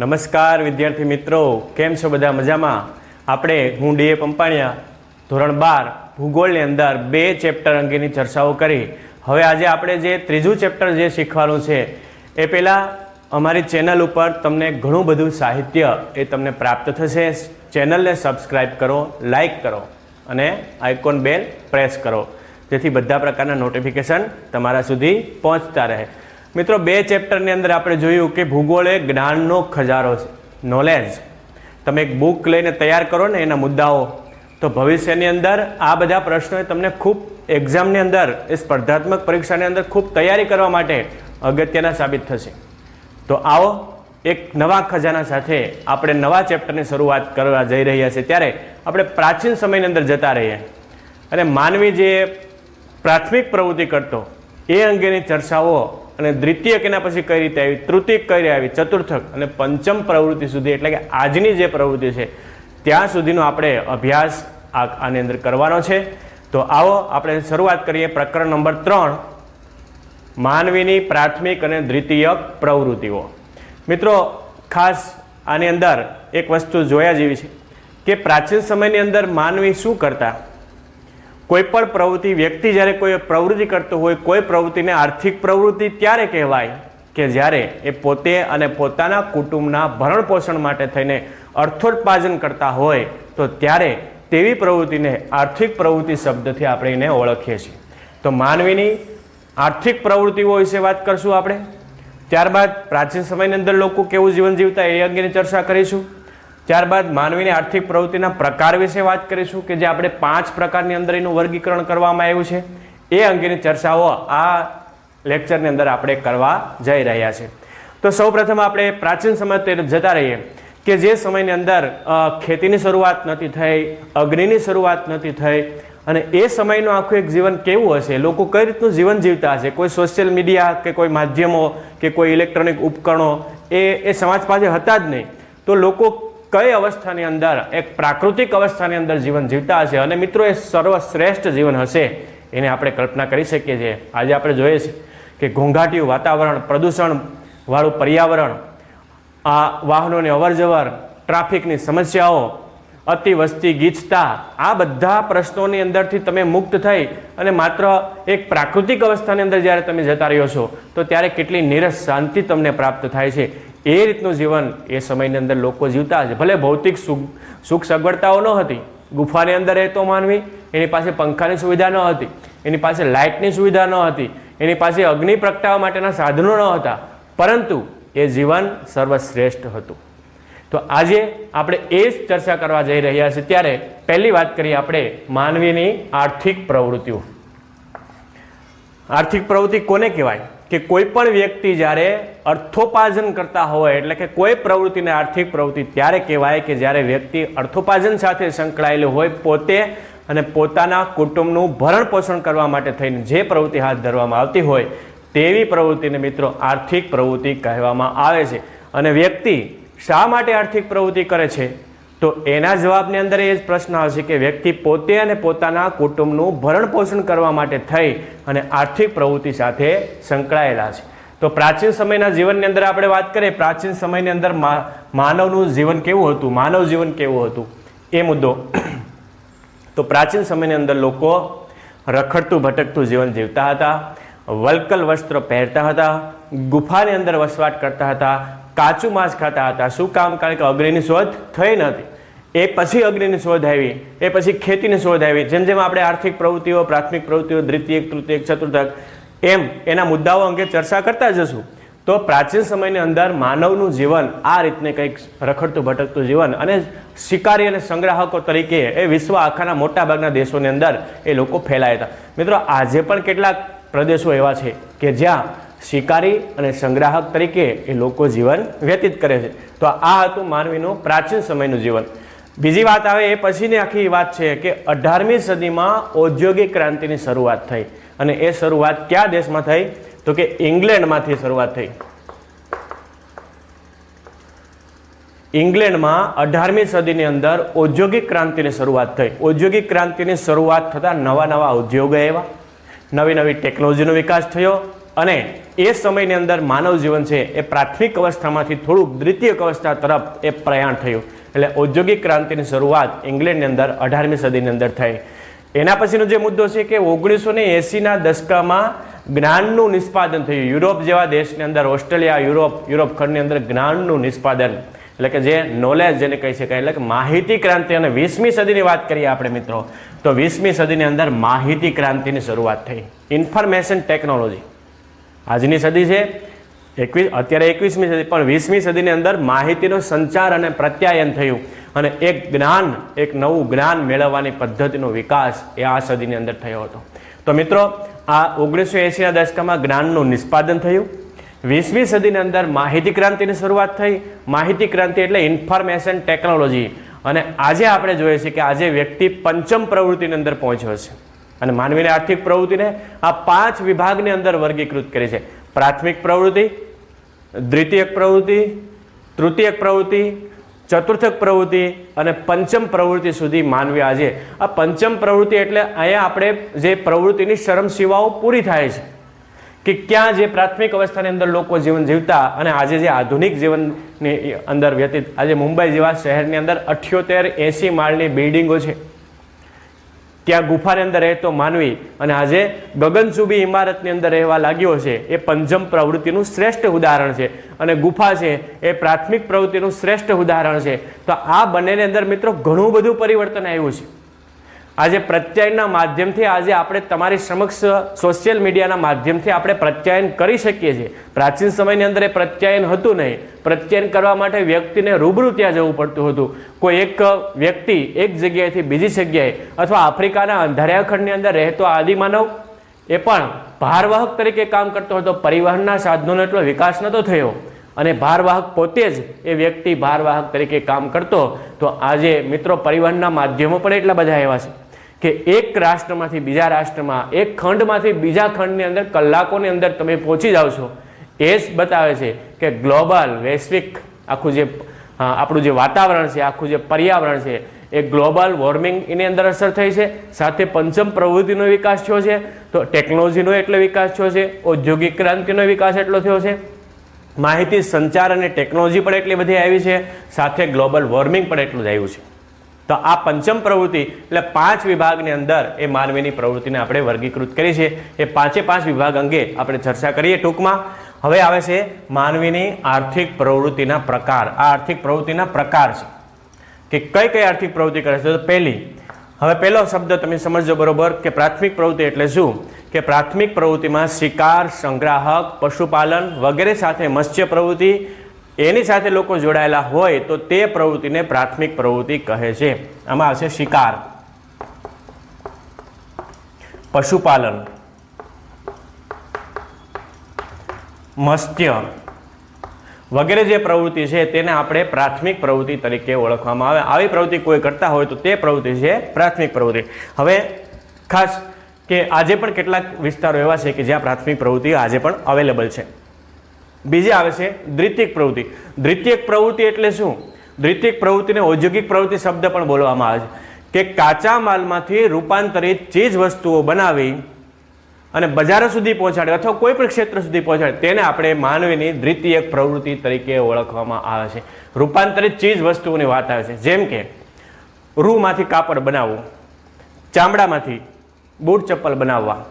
નમસ્કાર વિદ્યાર્થી મિત્રો, કેમ છો બધા મજામાં? આપણે હું ડીએ પંપાણિયા, ધોરણ બાર, ભૂગોળની અંદર બે ચેપ્ટર અંગેની ચર્ચાઓ કરી. હવે આજે આપણે જે ત્રીજું ચેપ્ટર જે શીખવાનું છે, એ પહેલાં અમારી ચેનલ ઉપર તમને ઘણું બધું સાહિત્ય એ તમને પ્રાપ્ત થશે. ચેનલને સબસ્ક્રાઈબ કરો લાઈક કરો અને આઇકોન બેલ પ્રેસ કરો. જેથી બધા પ્રકારના નોટિફિકેશન તમારા સુધી પહોંચતા રહે. મિત્રો, બે ચેપ્ટરની અંદર આપણે જોયું કે ભૂગોળ એ જ્ઞાનનો ખજારો છે નોલેજ તમે એક બુક લઈને તૈયાર કરો ને એના મુદ્દાઓ, તો ભવિષ્યની અંદર આ બધા પ્રશ્નો તમને ખૂબ એક્ઝામની અંદર, એ સ્પર્ધાત્મક પરીક્ષાની અંદર ખૂબ તૈયારી કરવા માટે અગત્યના સાબિત થશે. તો આવો એક નવા ખજાના સાથે આપણે નવા ચેપ્ટરની શરૂઆત કરવા જઈ રહ્યા છીએ. ત્યારે આપણે પ્રાચીન સમયની અંદર જતા રહીએ. અને માનવી જે પ્રાથમિક પ્રવૃત્તિ કરતો, એ અંગેની ચર્ચાઓ અને દ્વિતીયક એના પછી કઈ રીતે આવી? તૃતીય કઈ રીતે આવી? ચતુર્થક અને પંચમ પ્રવૃત્તિ સુધી, એટલે કે આજની જે પ્રવૃત્તિ છે, ત્યાં સુધીનો આપણે અભ્યાસ આ આની અંદર કરવાનો છે. તો આવો આપણે શરૂઆત કરીએ પ્રકરણ નંબર ત્રણ, માનવીની પ્રાથમિક અને દ્વિતીય પ્રવૃત્તિઓ. મિત્રો, ખાસ આની અંદર એક વસ્તુ જોયા જેવી છે કે પ્રાચીન સમયની અંદર માનવી શું કરતા? કોઈ પણ પ્રવૃત્તિ, વ્યક્તિ જ્યારે કોઈ પ્રવૃત્તિ કરતો હોય, કોઈ પ્રવૃત્તિને આર્થિક પ્રવૃત્તિ ત્યારે કહેવાય કે જ્યારે એ પોતે અને પોતાના કુટુંબના ભરણ પોષણ માટે થઈને અર્થોત્પાદન કરતા હોય, તો ત્યારે તેવી પ્રવૃત્તિને આર્થિક પ્રવૃત્તિ શબ્દથી આપણે એને ઓળખીએ છીએ. તો માનવીની આર્થિક પ્રવૃત્તિઓ વિશે વાત કરશું આપણે. ત્યારબાદ પ્રાચીન સમયની અંદર લોકો કેવું જીવન જીવતા એ અંગેની ચર્ચા કરીશું. ત્યારબાદ માનવીની આર્થિક પ્રવૃત્તિના પ્રકાર વિશે વાત કરીશું કે જે આપણે પાંચ પ્રકારની અંદર એનું વર્ગીકરણ કરવામાં આવ્યું છે. એ અંગેની ચર્ચાઓ આ લેક્ચરની અંદર આપણે કરવા જઈ રહ્યા છે તો સૌપ્રથમ આપણે પ્રાચીન સમય તરફ જતા રહીએ કે જે સમયની અંદર ખેતીની શરૂઆત નથી થઈ, અગ્નિની શરૂઆત નથી થઈ અને એ સમયનું આખું એક જીવન કેવું હશે? લોકો કઈ રીતનું જીવન જીવતા હશે? કોઈ સોશિયલ મીડિયા કે કોઈ માધ્યમો કે કોઈ ઇલેક્ટ્રોનિક ઉપકરણો? એ એ સમાજ પાસે હતા જ નહીં. તો લોકો કઈ અવસ્થાની અંદર, એક પ્રાકૃતિક અવસ્થાની અંદર જીવન જીવતા હશે અને મિત્રો, એ સર્વશ્રેષ્ઠ જીવન હશે એને આપણે કલ્પના કરી શકીએ છીએ. આજે આપણે જોઈએ છીએ કે ઘોંઘાટિયું વાતાવરણ, પ્રદૂષણ વાળું પર્યાવરણ, આ વાહનોની અવરજવર, ટ્રાફિકની સમસ્યાઓ, અતિ વસ્તી ગીચતા, આ બધા પ્રશ્નોની અંદરથી તમે મુક્ત થઈ અને માત્ર એક પ્રાકૃતિક અવસ્થાની અંદર જ્યારે તમે જતા રહ્યો છો, તો ત્યારે કેટલી નીરસ શાંતિ તમને પ્રાપ્ત થાય છે. એ રીતનું જીવન એ સમયની અંદર લોકો જીવતા હશે. ભલે ભૌતિક સુખ સુખ સગવડતાઓ ન હતી, ગુફાની અંદર રહેતો માનવી, એની પાસે પંખાની સુવિધા ન હતી, એની પાસે લાઇટની સુવિધા ન હતી, એની પાસે અગ્નિ પ્રગટાવવા માટેના સાધનો ન હતા, પરંતુ એ જીવન સર્વશ્રેષ્ઠ હતું. તો આજે આપણે એ જ ચર્ચા કરવા જઈ રહ્યા છીએ. ત્યારે પહેલી વાત કરીએ આપણે માનવીની આર્થિક પ્રવૃત્તિઓ. આર્થિક પ્રવૃત્તિ કોને કહેવાય? કે કોઈ પણ વ્યક્તિ જ્યારે અર્થોપાર્જન કરતા હોય, એટલે કે કોઈ પ્રવૃત્તિને આર્થિક પ્રવૃત્તિ ત્યારે કહેવાય કે જ્યારે વ્યક્તિ અર્થોપાર્જન સાથે સંકળાયેલું હોય, પોતે અને પોતાના કુટુંબનું ભરણ પોષણ કરવા માટે થઈને જે પ્રવૃત્તિ હાથ ધરવામાં આવતી હોય, તેવી પ્રવૃત્તિને મિત્રો આર્થિક પ્રવૃત્તિ કહેવામાં આવે છે. અને વ્યક્તિ શા માટે આર્થિક પ્રવૃત્તિ કરે છે? તો એના જવાબની અંદર એ જ પ્રશ્ન આવશે કે વ્યક્તિ પોતે અને પોતાના કુટુંબનું ભરણ પોષણ કરવા માટે થઈ અને આર્થિક પ્રવૃત્તિ સાથે સંકળાયેલા છે. તો પ્રાચીન સમયના જીવનની અંદર આપણે વાત કરીએ, પ્રાચીન સમયની અંદર માનવનું જીવન કેવું હતું, માનવ જીવન કેવું હતું? એ મુદ્દો. તો પ્રાચીન સમયની અંદર લોકો રખડતું, ભટકતું જીવન જીવતા હતા, વલ્કલ વસ્ત્ર પહેરતા હતા, ગુફાની અંદર વસવાટ કરતા હતા, કાચું માંસ ખાતા હતા. શું કામ? કારણ કે અગ્નિની શોધ થઈ નથી એ પછી અગ્નિની શોધ આવી એ પછી ખેતીની શોધ આવી જેમ જેમ આપણે આર્થિક પ્રવૃત્તિઓ, પ્રાથમિક પ્રવૃત્તિઓ દ્વિતીયક તૃતીયક ચતુર્થક, એમ એના મુદ્દાઓ અંગે ચર્ચા કરતા જશું. તો પ્રાચીન સમયની અંદર માનવનું જીવન આ રીતને કંઈક રખડતું, ભટકતું જીવન અને શિકારી અને સંગ્રાહકો તરીકે એ વિશ્વ આખાના મોટા ભાગના દેશોની અંદર એ લોકો ફેલાયા હતા. મિત્રો, આજે પણ કેટલાક પ્રદેશો એવા છે કે જ્યાં શિકારી અને સંગ્રાહક તરીકે એ લોકો જીવન વ્યતીત કરે છે. તો આ હતું માનવીનું પ્રાચીન સમયનું જીવન. બીજી વાત આવે એ પછીની આખી વાત છે કે અઢારમી સદીમાં ઔદ્યોગિક ક્રાંતિની શરૂઆત થઈ. અને એ શરૂઆત કયા દેશમાં થઈ? તો કે ઇંગ્લેન્ડમાંથી શરૂઆત થઈ. ઇંગ્લેન્ડમાં અઢારમી સદીની અંદર ઔદ્યોગિક ક્રાંતિની શરૂઆત થઈ. ઔદ્યોગિક ક્રાંતિની શરૂઆત થતાં નવા નવા ઉદ્યોગો આવ્યા. નવી નવી ટેકનોલોજીનો વિકાસ થયો. અને એ સમયની અંદર માનવ જીવન છે, એ પ્રાથમિક અવસ્થામાંથી થોડુંક દ્વિતીય અવસ્થા તરફ એ પ્રયાણ થયું. એટલે ઔદ્યોગિક ક્રાંતિની શરૂઆત ઇંગ્લેન્ડની અંદર અઢારમી સદીની અંદર થઈ. એના પછીનો જે મુદ્દો છે કે ઓગણીસો ને એંસીના દશકામાં જ્ઞાનનું નિષ્પાદન થયું. યુરોપ જેવા દેશની અંદર, ઓસ્ટ્રેલિયા, યુરોપ યુરોપ ખંડની અંદર જ્ઞાનનું નિષ્પાદન. એટલે કે જે નોલેજ જેને કહી શકાય, એટલે કે માહિતી ક્રાંતિ. અને વીસમી સદીની વાત કરીએ આપણે મિત્રો, તો વીસમી સદીની અંદર માહિતી ક્રાંતિની શરૂઆત થઈ. ઇન્ફોર્મેશન ટેકનોલોજી આજની સદી છે એકવીસ, અત્યારે એકવીસમી સદી, પણ વીસમી સદીની અંદર માહિતીનો સંચાર અને પ્રત્યાયન થયું અને એક જ્ઞાન, એક નવું જ્ઞાન મેળવવાની પદ્ધતિનો વિકાસ એ આ સદીની અંદર થયો હતો. તો મિત્રો, આ ઓગણીસો એંસીના દશકામાં જ્ઞાનનું નિષ્પાદન થયું. વીસમી સદીની અંદર માહિતી ક્રાંતિની શરૂઆત થઈ. માહિતી ક્રાંતિ એટલે ઇન્ફોર્મેશન ટેકનોલોજી. અને આજે આપણે જોઈએ છીએ કે આજે વ્યક્તિ પંચમ પ્રવૃત્તિની અંદર પહોંચ્યો છે. અને માનવીની આર્થિક પ્રવૃત્તિને આ પાંચ વિભાગની અંદર વર્ગીકૃત કરી છે. પ્રાથમિક પ્રવૃત્તિ, દ્વિતીયક પ્રવૃત્તિ, તૃતીયક પ્રવૃત્તિ, ચતુર્થક પ્રવૃત્તિ અને પંચમ પ્રવૃત્તિ સુધી માનવી આજે. આ પંચમ પ્રવૃત્તિ એટલે અહીંયા આપણે જે પ્રવૃત્તિની શરમ સેવાઓ પૂરી થાય છે કે ક્યાં જે પ્રાથમિક અવસ્થાની અંદર લોકો જીવન જીવતા અને આજે જે આધુનિક જીવનની અંદર વ્યતીત, આજે મુંબઈ જેવા શહેરની અંદર અઠ્યોતેર એંસી માળની બિલ્ડિંગો છે. ત્યાં ગુફાની અંદર રહેતો માનવી અને આજે ગગનચુંબી ઇમારતની અંદર રહેવા લાગ્યો છે, એ પંચમ પ્રવૃત્તિનું શ્રેષ્ઠ ઉદાહરણ છે. અને ગુફા છે, એ પ્રાથમિક પ્રવૃત્તિનું શ્રેષ્ઠ ઉદાહરણ છે. તો આ બંનેની અંદર મિત્રો ઘણું બધું પરિવર્તન આવ્યું છે. આજે પ્રત્યાયનના માધ્યમથી આજે આપણે તમારી સમક્ષ સોશિયલ મીડિયાના માધ્યમથી આપણે પ્રત્યાયન કરી શકીએ છીએ. પ્રાચીન સમયની અંદર એ પ્રત્યાયન હતું નહીં. પ્રત્યાયન કરવા માટે વ્યક્તિને રૂબરૂ ત્યાં જવું પડતું હતું. કોઈ એક વ્યક્તિ એક જગ્યાએથી બીજી જગ્યાએ અથવા આફ્રિકાના અંધારિયા ખંડની અંદર રહેતો આદિમાનવ એ પણ ભારવાહક તરીકે કામ કરતો હતો. પરિવહનના સાધનોનો એટલો વિકાસ નહોતો થયો. અને ભારવાહક પોતે જ એ વ્યક્તિ ભારવાહક તરીકે કામ કરતો. તો આજે મિત્રો, પરિવહનના માધ્યમો પણ એટલા બધા એવા છે. કે એક રાષ્ટ્રમાંથી બીજા રાષ્ટ્રમાં, એક ખંડમાંથી બીજા ખંડની અંદર, કલાકોની અંદર તમે પહોંચી જાઓ છો. એ જ બતાવે છે કે ગ્લોબલ, વૈશ્વિક, આખું જે આપણું જે વાતાવરણ છે, આખું જે પર્યાવરણ છે, એ ગ્લોબલ વોર્મિંગ એની અંદર અસર થઈ છે. સાથે પંચમ પ્રવૃત્તિનો વિકાસ થયો છે. તો ટેકનોલોજીનો એટલો વિકાસ થયો છે. ઔદ્યોગિક ક્રાંતિનો વિકાસ એટલો થયો છે. માહિતી સંચાર અને ટેકનોલોજી પણ એટલી બધી આવી છે. સાથે ગ્લોબલ વોર્મિંગ પણ એટલું જ આવ્યું છે. તો આ પંચમ પ્રવૃત્તિ, એટલે પાંચ વિભાગની અંદર એ માનવીની પ્રવૃત્તિને આપણે વર્ગીકૃત કરી છે. એ પાંચે પાંચ વિભાગ અંગે આપણે ચર્ચા કરીએ ટૂંકમાં. હવે આવે છે માનવીની આર્થિક પ્રવૃત્તિના પ્રકાર. આ આર્થિક પ્રવૃત્તિના પ્રકાર છે. કે કઈ કઈ આર્થિક પ્રવૃત્તિ કરે છે? તો પહેલી, હવે પહેલો શબ્દ તમે સમજજો બરોબર, કે પ્રાથમિક પ્રવૃત્તિ એટલે શું? કે પ્રાથમિક પ્રવૃત્તિમાં શિકાર, સંગ્રાહક, પશુપાલન વગેરે સાથે મત્સ્ય પ્રવૃત્તિ એની સાથે લોકો જોડાયેલા હોય તો તે પ્રવૃત્તિને પ્રાથમિક પ્રવૃત્તિ કહે છે. આમાં આવશે શિકાર. પશુપાલન. મત્સ્ય. વગેરે જે પ્રવૃત્તિ છે તેને આપણે પ્રાથમિક પ્રવૃત્તિ તરીકે ઓળખવામાં આવે. આવી પ્રવૃત્તિ કોઈ કરતા હોય તો તે પ્રવૃત્તિ છે પ્રાથમિક પ્રવૃત્તિ. હવે ખાસ કે આજે પણ કેટલાક વિસ્તારો એવા છે કે જ્યાં પ્રાથમિક પ્રવૃત્તિ આજે પણ અવેલેબલ છે. બીજી આવે છે દ્વિતીય પ્રવૃત્તિ. દ્વિતીયક પ્રવૃત્તિ એટલે શું? દ્વિતીય પ્રવૃત્તિને ઔદ્યોગિક પ્રવૃત્તિ શબ્દ પણ બોલવામાં આવે છે કે કાચા માલમાંથી રૂપાંતરિત ચીજ વસ્તુઓ બનાવી અને બજારો સુધી પહોંચાડે અથવા કોઈ પણ ક્ષેત્ર સુધી પહોંચાડે તેને આપણે માનવીની દ્વિતીયક પ્રવૃત્તિ તરીકે ઓળખવામાં આવે છે. રૂપાંતરિત ચીજ વસ્તુઓની વાત આવે છે. જેમ કે રૂમાંથી કાપડ બનાવવું, ચામડામાંથી બૂટ ચપ્પલ બનાવવા,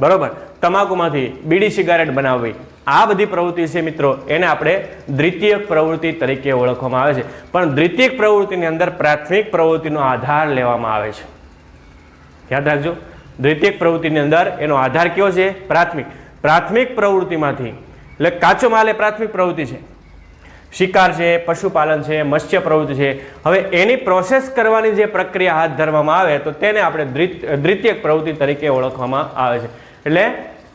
બરોબર? તમાકુમાંથી બીડી સિગારેટ બનાવવી આ બધી પ્રવૃત્તિ છે મિત્રો, એને આપણે દ્વિતીયક પ્રવૃત્તિ તરીકે ઓળખવામાં આવે છે. પણ દ્વિતીય પ્રવૃત્તિની અંદર પ્રાથમિક પ્રવૃત્તિનો આધાર લેવામાં આવે છે. યાદ રાખજો દ્વિતીય પ્રવૃત્તિની અંદર એનો આધાર કયો છે? પ્રાથમિક. પ્રાથમિક પ્રવૃત્તિમાંથી, એટલે કાચો માલ એ પ્રાથમિક પ્રવૃત્તિ છે. શિકાર છે, પશુપાલન છે, મત્સ્ય પ્રવૃત્તિ છે. હવે એની પ્રોસેસ કરવાની જે પ્રક્રિયા હાથ ધરવામાં આવે, તો તેને આપણે દ્વિતીય પ્રવૃત્તિ તરીકે ઓળખવામાં આવે છે. એટલે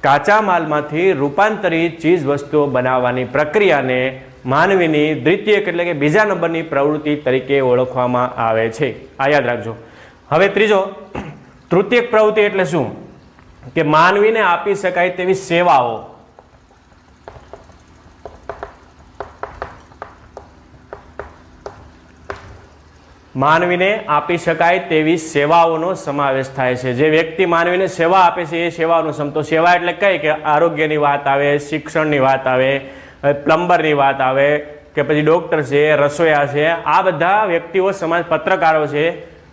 કાચા માલમાંથી રૂપાંતરિત ચીજ વસ્તુઓ બનાવવાની પ્રક્રિયાને માનવીની દ્વિતીયક એટલે કે બીજા નંબરની પ્રવૃત્તિ તરીકે ઓળખવામાં આવે છે. આ યાદ રાખજો. હવે ત્રીજો, તૃતીયક પ્રવૃત્તિ એટલે શું? કે માનવીને આપી શકાય તેવી સેવાઓ. માનવીને આપી શકાય તેવી સેવાઓનો સમાવેશ થાય છે. જે વ્યક્તિ માનવીને સેવા આપે છે, એ સેવાઓનો સમતો સેવા એટલે કઈ? કે આરોગ્યની વાત આવે, શિક્ષણની વાત આવે પ્લમ્બરની વાત આવે, કે પછી ડૉક્ટર છે, રસોયા છે, આ બધા વ્યક્તિઓ સમાજ પત્રકારો છે,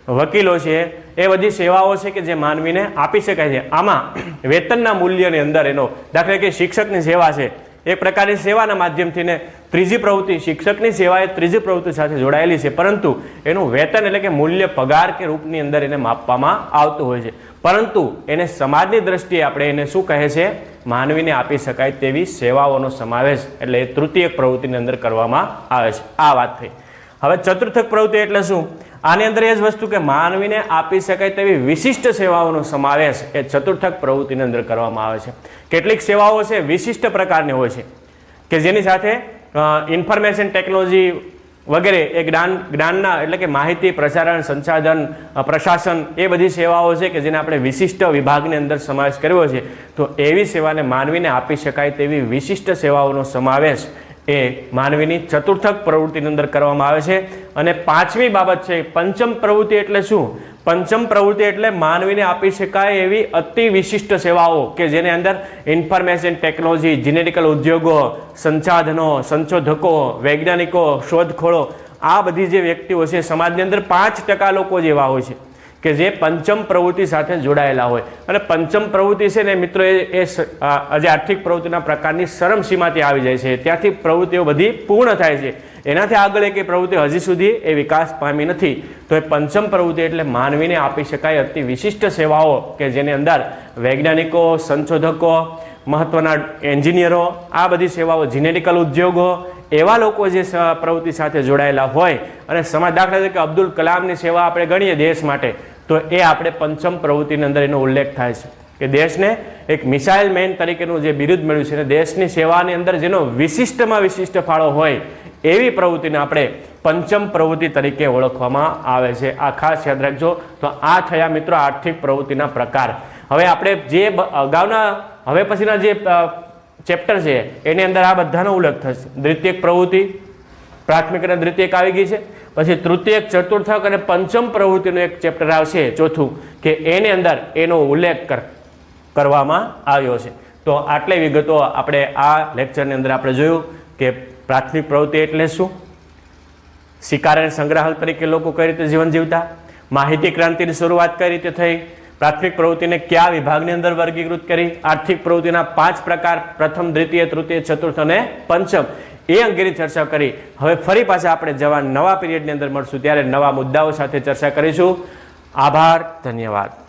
વકીલો છે, એ બધી સેવાઓ છે કે જે માનવીને આપી શકાય છે. આમાં વેતનના મૂલ્યની અંદર એનો દાખલા કે શિક્ષકની સેવા છે એક પ્રકારની સેવાના માધ્યમથી ને ત્રીજી પ્રવૃત્તિ, શિક્ષકની સેવા એ ત્રીજી પ્રવૃત્તિ સાથે જોડાયેલી છે. પરંતુ એનું વેતન એટલે કે મૂલ્ય પગાર કે રૂપની અંદર એને માપવામાં આવતું હોય છે. પરંતુ એને સમાજની દ્રષ્ટિએ આપણે એને શું કહે છે? માનવીને આપી શકાય તેવી સેવાઓનો સમાવેશ એટલે એ તૃતીય પ્રવૃત્તિની અંદર કરવામાં આવે છે. આ વાત થઈ. હવે ચતુર્થક પ્રવૃત્તિ એટલે શું? આની અંદર એ જ વસ્તુ કે માનવીને આપી શકાય તેવી વિશિષ્ટ સેવાઓનો સમાવેશ એ ચતુર્થક પ્રવૃત્તિની અંદર કરવામાં આવે છે. કેટલીક સેવાઓ છે વિશિષ્ટ પ્રકારની હોય છે કે જેની સાથે ઇન્ફોર્મેશન ટેકનોલોજી વગેરે એ જ્ઞાન, જ્ઞાનના એટલે કે માહિતી, પ્રસારણ, સંસાધન પ્રશાસન એ બધી સેવાઓ છે કે જેને આપણે વિશિષ્ટ વિભાગની અંદર સમાવેશ કર્યો છે. તો એવી સેવાને માનવીને આપી શકાય તેવી વિશિષ્ટ સેવાઓનો સમાવેશ એ માનવીની ચતુર્થક પ્રવૃત્તિની અંદર કરવામાં આવે છે. અને પાંચમી બાબત છે, પંચમ પ્રવૃત્તિ એટલે શું? પંચમ પ્રવૃત્તિ એટલે માનવીને આપી શકાય એવી અતિ વિશિષ્ટ સેવાઓ કે જેની અંદર ઇન્ફોર્મેશન ટેકનોલોજી, જીનેટિકલ ઉદ્યોગો, સંસાધનો, સંશોધકો, વૈજ્ઞાનિકો, શોધખોળો, આ બધી જે વ્યક્તિઓ છે, સમાજની અંદર પાંચ ટકા લોકો જેવા હોય છે. કે જે પંચમ પ્રવૃત્તિ સાથે જોડાયેલા હોય. અને પંચમ પ્રવૃત્તિ છે ને મિત્રો એ જે આર્થિક પ્રવૃત્તિના પ્રકારની શરમસીમાથી આવી જાય છે. ત્યાંથી પ્રવૃત્તિઓ બધી પૂર્ણ થાય છે. એનાથી આગળ એક પ્રવૃત્તિ હજી સુધી એ વિકાસ પામી નથી. તો એ પંચમ પ્રવૃત્તિ એટલે માનવીને આપી શકાય અતિ વિશિષ્ટ સેવાઓ કે જેની અંદર વૈજ્ઞાનિકો, સંશોધકો, મહત્વના એન્જિનિયરો, આ બધી સેવાઓ, જીનેટિકલ ઉદ્યોગો એવા લોકો જે પ્રવૃત્તિ સાથે જોડાયેલા હોય અને સમાજ દાખલા તરીકે અબ્દુલ કલામની સેવા આપણે ગણીએ દેશ માટે, તો એ આપણે પંચમ પ્રવૃત્તિની અંદર એનો ઉલ્લેખ થાય છે કે દેશને એક મિસાઇલ મેન તરીકેનું જે બિરુદ મળ્યું છે અને દેશની સેવાની અંદર જેનો વિશિષ્ટમાં વિશિષ્ટ ફાળો હોય, એવી પ્રવૃત્તિને આપણે પંચમ પ્રવૃત્તિ તરીકે ઓળખવામાં આવે છે. આ ખાસ યાદ રાખજો. તો આ થયા મિત્રો આર્થિક પ્રવૃત્તિના પ્રકાર. હવે આપણે જે અગાઉના, હવે પછીના જે ચેપ્ટર છે, એની અંદર આ બધાનો ઉલ્લેખ થશે. દ્વિતીયક પ્રવૃત્તિ, પ્રાથમિક અને દ્વિતીયક આવી ગઈ છે. પછી તૃતીયક, ચતુર્થક અને પંચમ પ્રવૃત્તિનું એક ચેપ્ટર આવશે, ચોથું, કે એની અંદર એનો ઉલ્લેખ કર, કરવામાં આવ્યો છે. તો આટલી વિગતો આપણે આ લેક્ચરની અંદર આપણે જોયું, કે પ્રાથમિક પ્રવૃત્તિ એટલે શું? શિકાર અને સંગ્રાહક તરીકે લોકો કઈ રીતે જીવન જીવતા? માહિતી ક્રાંતિની શરૂઆત કઈ રીતે થઈ? પ્રાથમિક પ્રવૃત્તિને કયા વિભાગની અંદર વર્ગીકૃત કરી? આર્થિક પ્રવૃત્તિના પાંચ પ્રકાર. પ્રથમ, દ્વિતીય, તૃતીય, ચતુર્થ અને પંચમ. એ અંગેની ચર્ચા કરી. હવે ફરી પાછા આપણે જવા નવા પીરિયડની અંદર મળશું. ત્યારે નવા મુદ્દાઓ સાથે ચર્ચા કરીશું. આભાર, ધન્યવાદ.